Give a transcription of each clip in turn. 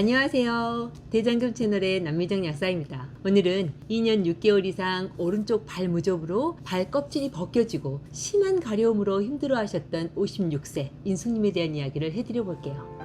안녕하세요. 대장금 채널의 남미정 약사입니다. 오늘은 2년 6개월 이상 오른쪽 발 무접으로 발 껍질이 벗겨지고 심한 가려움으로 힘들어 하셨던 56세 인숙님에 대한 이야기를 해드려 볼게요.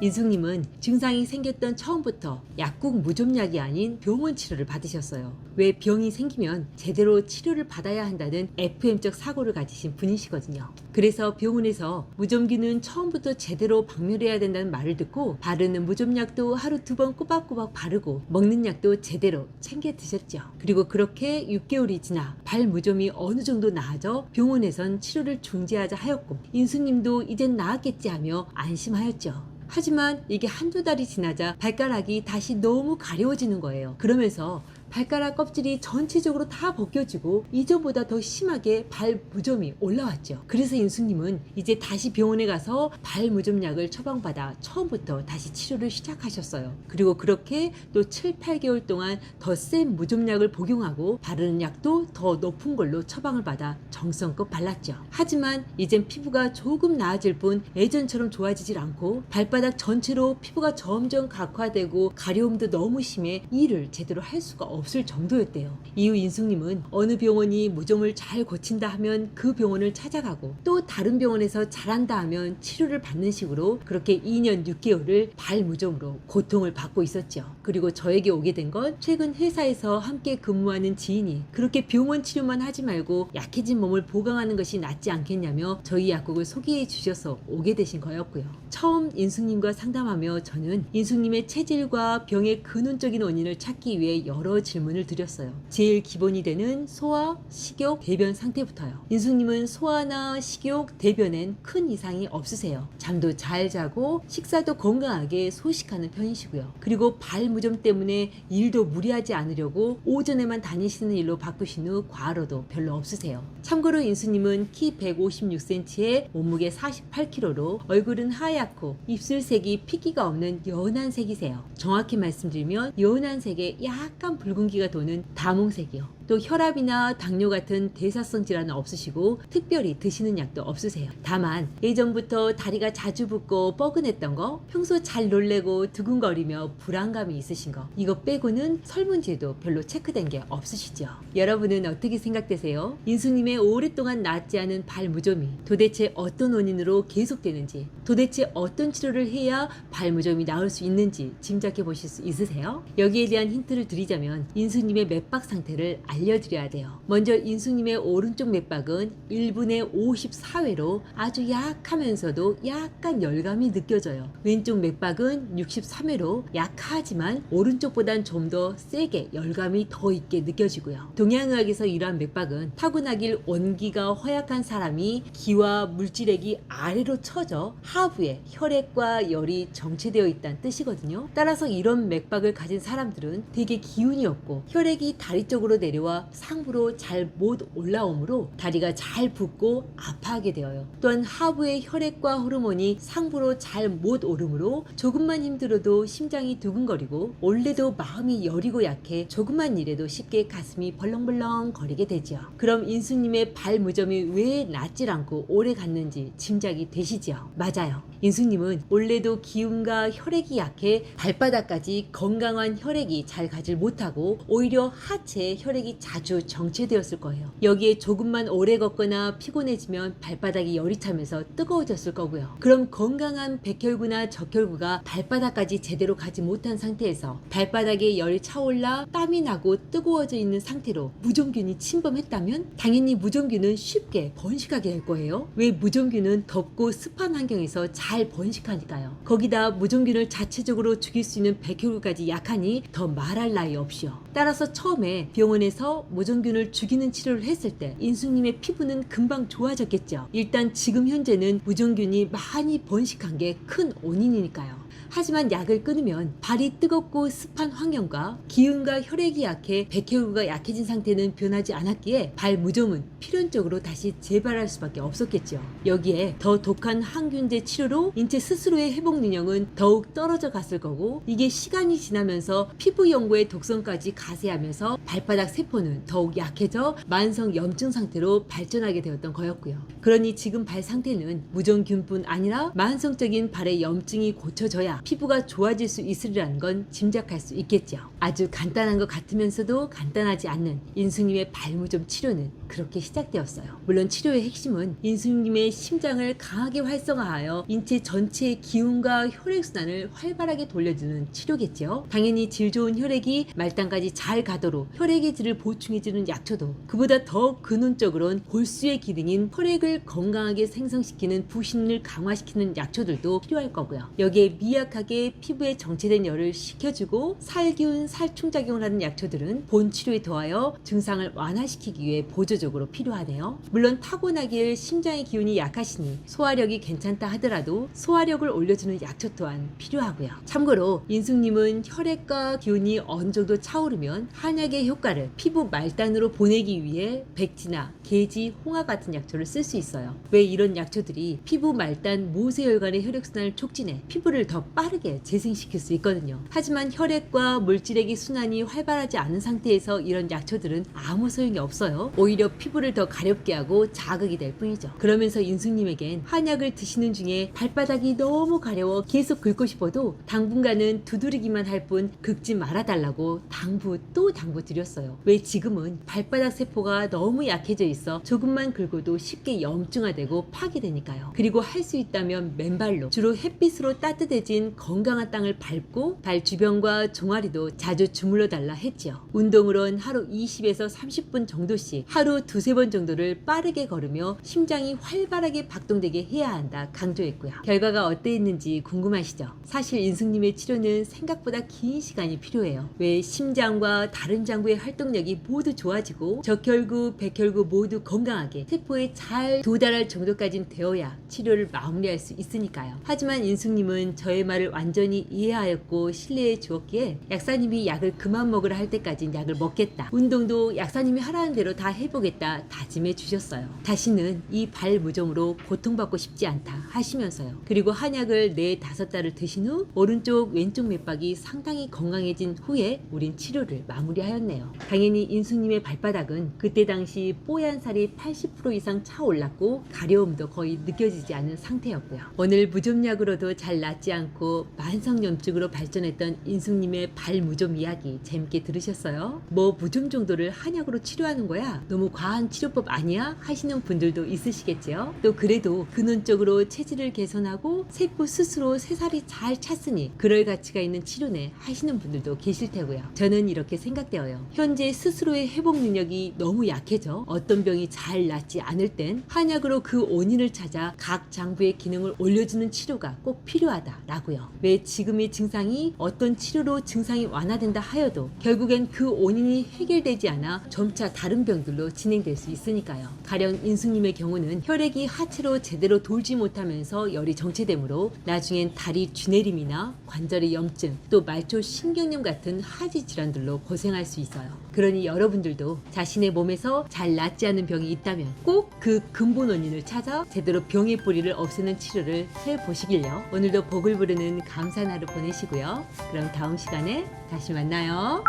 인숙님은 증상이 생겼던 처음부터 약국 무좀약이 아닌 병원 치료를 받으셨어요. 왜 병이 생기면 제대로 치료를 받아야 한다는 FM적 사고를 가지신 분이시거든요. 그래서 병원에서 무좀기는 처음부터 제대로 박멸해야 된다는 말을 듣고 바르는 무좀약도 하루 두 번 꼬박꼬박 바르고 먹는 약도 제대로 챙겨 드셨죠. 그리고 그렇게 6개월이 지나 발 무좀이 어느 정도 나아져 병원에선 치료를 중지하자 하였고 인숙님도 이젠 나았겠지 하며 안심하였죠. 하지만 이게 한두 달이 지나자 발가락이 다시 너무 가려워지는 거예요. 그러면서 발가락 껍질이 전체적으로 다 벗겨지고 이전보다 더 심하게 발 무좀이 올라왔죠. 그래서 인숙님은 이제 다시 병원에 가서 발 무좀약을 처방받아 처음부터 다시 치료를 시작하셨어요. 그리고 그렇게 또 7, 8개월 동안 더 센 무좀약을 복용하고 바르는 약도 더 높은 걸로 처방을 받아 정성껏 발랐죠. 하지만 이젠 피부가 조금 나아질 뿐 예전처럼 좋아지질 않고 발바닥 전체로 피부가 점점 각화되고 가려움도 너무 심해 일을 제대로 할 수가 없을 정도였대요. 이후 인숙님은 어느 병원이 무좀을 잘 고친다 하면 그 병원을 찾아가고 또 다른 병원에서 잘한다 하면 치료를 받는 식으로 그렇게 2년 6개월을 발무좀으로 고통을 받고 있었죠. 그리고 저에게 오게 된 건 최근 회사에서 함께 근무하는 지인이 그렇게 병원 치료만 하지 말고 약해진 몸을 보강하는 것이 낫지 않겠냐며 저희 약국을 소개해 주셔서 오게 되신 거였고요. 처음 인숙님과 상담하며 저는 인숙님의 체질과 병의 근원적인 원인을 찾기 위해 여러 질문을 드렸어요. 제일 기본이 되는 소화, 식욕, 대변 상태부터요. 인숙님은 소화나 식욕, 대변엔 큰 이상이 없으세요. 잠도 잘 자고 식사도 건강하게 소식하는 편이시고요. 그리고 발 무좀 때문에 일도 무리하지 않으려고 오전에만 다니시는 일로 바꾸신 후 과로도 별로 없으세요. 참고로 인수님은 키 156cm에 몸무게 48kg로 얼굴은 하얗고 입술색이 피기가 없는 연한 색이세요. 정확히 말씀드리면 연한 색에 약간 붉은 기가 도는 다몽색이요. 또 혈압이나 당뇨 같은 대사성 질환은 없으시고 특별히 드시는 약도 없으세요. 다만 예전부터 다리가 자주 붓고 뻐근했던 거, 평소 잘 놀래고 두근거리며 불안감이 있으신 거 이거 빼고는 설문지에도 별로 체크된 게 없으시죠. 여러분은 어떻게 생각되세요? 인수님의 오랫동안 낫지 않은 발 무좀이 도대체 어떤 원인으로 계속되는지 도대체 어떤 치료를 해야 발 무좀이 나을 수 있는지 짐작해 보실 수 있으세요? 여기에 대한 힌트를 드리자면 인수님의 맥박 상태를 알 려드려야 돼요. 먼저 인수님의 오른쪽 맥박은 1분의 54회로 아주 약하면서도 약간 열감이 느껴져요. 왼쪽 맥박은 63회로 약하지만 오른쪽보단 좀 더 세게 열감이 더 있게 느껴지고요. 동양의학에서 이러한 맥박은 타고나길 원기가 허약한 사람이 기와 물질액이 아래로 쳐져 하부에 혈액과 열이 정체되어 있다는 뜻이거든요. 따라서 이런 맥박을 가진 사람들은 되게 기운이 없고 혈액이 다리 쪽으로 내려와 상부로 잘 못 올라오므로 다리가 잘 붓고 아파하게 되어요. 또한 하부의 혈액과 호르몬이 상부로 잘 못 오르므로 조금만 힘들어도 심장이 두근거리고 원래도 마음이 여리고 약해 조금만 일해도 쉽게 가슴이 벌렁벌렁 거리게 되지요. 그럼 인수님의 발 무좀이 왜 낫질 않고 오래 갔는지 짐작이 되시지요? 맞아요. 인수님은 원래도 기운과 혈액이 약해 발바닥까지 건강한 혈액이 잘 가질 못하고 오히려 하체에 혈액이 자주 정체되었을 거예요. 여기에 조금만 오래 걷거나 피곤해지면 발바닥이 열이 차면서 뜨거워졌을 거고요. 그럼 건강한 백혈구나 적혈구가 발바닥까지 제대로 가지 못한 상태에서 발바닥에 열이 차올라 땀이 나고 뜨거워져 있는 상태로 무좀균이 침범했다면 당연히 무좀균은 쉽게 번식하게 될 거예요. 왜 무좀균은 덥고 습한 환경에서 잘 번식하니까요. 거기다 무좀균을 자체적으로 죽일 수 있는 백혈구까지 약하니 더 말할 나위 없이요. 따라서 처음에 병원에서 무좀균을 죽이는 치료를 했을 때 인수님의 피부는 금방 좋아졌겠죠. 일단 지금 현재는 무좀균이 많이 번식한 게 큰 원인이니까요. 하지만 약을 끊으면 발이 뜨겁고 습한 환경과 기운과 혈액이 약해 백혈구가 약해진 상태는 변하지 않았기에 발 무좀은 필연적으로 다시 재발할 수밖에 없었겠죠. 여기에 더 독한 항균제 치료로 인체 스스로의 회복 능력은 더욱 떨어져 갔을 거고 이게 시간이 지나면서 피부 연고의 독성까지 가세하면서 발바닥 세포는 더욱 약해져 만성 염증 상태로 발전하게 되었던 거였고요. 그러니 지금 발 상태는 무좀균뿐 아니라 만성적인 발의 염증이 고쳐져야 피부가 좋아질 수 있으리라는 건 짐작할 수 있겠죠. 아주 간단한 것 같으면서도 간단하지 않는 인수님의 발무좀 치료는 그렇게 시작되었어요. 물론 치료의 핵심은 인수님의 심장을 강하게 활성화하여 인체 전체의 기운과 혈액순환을 활발하게 돌려주는 치료겠죠. 당연히 질 좋은 혈액이 말단까지 잘 가도록 혈액의 질을 보충해주는 약초도 그보다 더 근원적으로는 골수의 기능인 혈액을 건강하게 생성시키는 부신을 강화시키는 약초들도 필요할 거고요. 여기에 미약 하게 피부에 정체된 열을 식혀주고 살균, 살충작용을 하는 약초들은 본 치료에 더하여 증상을 완화시키기 위해 보조적으로 필요하네요. 물론 타고나길 심장의 기운이 약하시니 소화력이 괜찮다 하더라도 소화력을 올려주는 약초 또한 필요하고요. 참고로 인숙님은 혈액과 기운이 어느 정도 차오르면 한약의 효과를 피부 말단으로 보내기 위해 백지나 게지, 홍화 같은 약초를 쓸 수 있어요. 왜 이런 약초들이 피부 말단 모세혈관의 혈액순환을 촉진해 피부를 더 빠르게 재생시킬 수 있거든요. 하지만 혈액과 물질액의 순환이 활발하지 않은 상태에서 이런 약초들은 아무 소용이 없어요. 오히려 피부를 더 가렵게 하고 자극이 될 뿐이죠. 그러면서 인숙님에겐 한약을 드시는 중에 발바닥이 너무 가려워 계속 긁고 싶어도 당분간은 두드리기만 할 뿐 긁지 말아달라고 당부 또 당부 드렸어요. 왜 지금은 발바닥 세포가 너무 약해져 있어 조금만 긁어도 쉽게 염증화되고 파괴되니까요. 그리고 할 수 있다면 맨발로 주로 햇빛으로 따뜻해진 건강한 땅을 밟고 발 주변과 종아리도 자주 주물러 달라 했지요. 운동으론 하루 20에서 30분 정도씩 하루 두세 번 정도를 빠르게 걸으며 심장이 활발하게 박동되게 해야 한다 강조했고요. 결과가 어땠는지 궁금하시죠? 사실 인숙님의 치료는 생각보다 긴 시간이 필요해요. 왜 심장과 다른 장부의 활동력이 모두 좋아지고 적혈구, 백혈구 모두 건강하게 세포에 잘 도달할 정도까진 되어야 치료를 마무리할 수 있으니까요. 하지만 인숙님은 저의 말을 완전히 이해하였고 신뢰해 주었기에 약사님이 약을 그만 먹으라 할 때까진 약을 먹겠다. 운동도 약사님이 하라는 대로 다 해보겠다 다짐해 주셨어요. 다시는 이 발 무좀으로 고통받고 싶지 않다 하시면서요. 그리고 한약을 네 다섯 달을 드신 후 오른쪽 왼쪽 맥박이 상당히 건강해진 후에 우린 치료를 마무리하였네요. 당연히 인수님의 발바닥은 그때 당시 뽀얀 살이 80% 이상 차올랐고 가려움도 거의 느껴지지 않은 상태였고요. 오늘 무좀약으로도 잘 낫지 않고 만성염증으로 발전했던 인숙님의 발무좀 이야기 재밌게 들으셨어요? 뭐 무좀 정도를 한약으로 치료하는 거야? 너무 과한 치료법 아니야? 하시는 분들도 있으시겠지요? 또 그래도 근원적으로 체질을 개선하고 세포 스스로 새살이 잘 찼으니 그럴 가치가 있는 치료네 하시는 분들도 계실 테고요. 저는 이렇게 생각되어요. 현재 스스로의 회복 능력이 너무 약해져 어떤 병이 잘 낫지 않을 땐 한약으로 그 원인을 찾아 각 장부의 기능을 올려주는 치료가 꼭 필요하다라고요. 왜 지금의 증상이 어떤 치료로 증상이 완화된다 하여도 결국엔 그 원인이 해결되지 않아 점차 다른 병들로 진행될 수 있으니까요. 가령 인수님의 경우는 혈액이 하체로 제대로 돌지 못하면서 열이 정체되므로 나중엔 다리 쥐내림이나 관절의 염증 또 말초 신경염 같은 하지 질환들로 고생할 수 있어요. 그러니 여러분들도 자신의 몸에서 잘 낫지 않는 병이 있다면 꼭 그 근본 원인을 찾아 제대로 병의 뿌리를 없애는 치료를 해 보시길요. 오늘도 복을 부르는 감사한 하루 보내시고요. 그럼 다음 시간에 다시 만나요.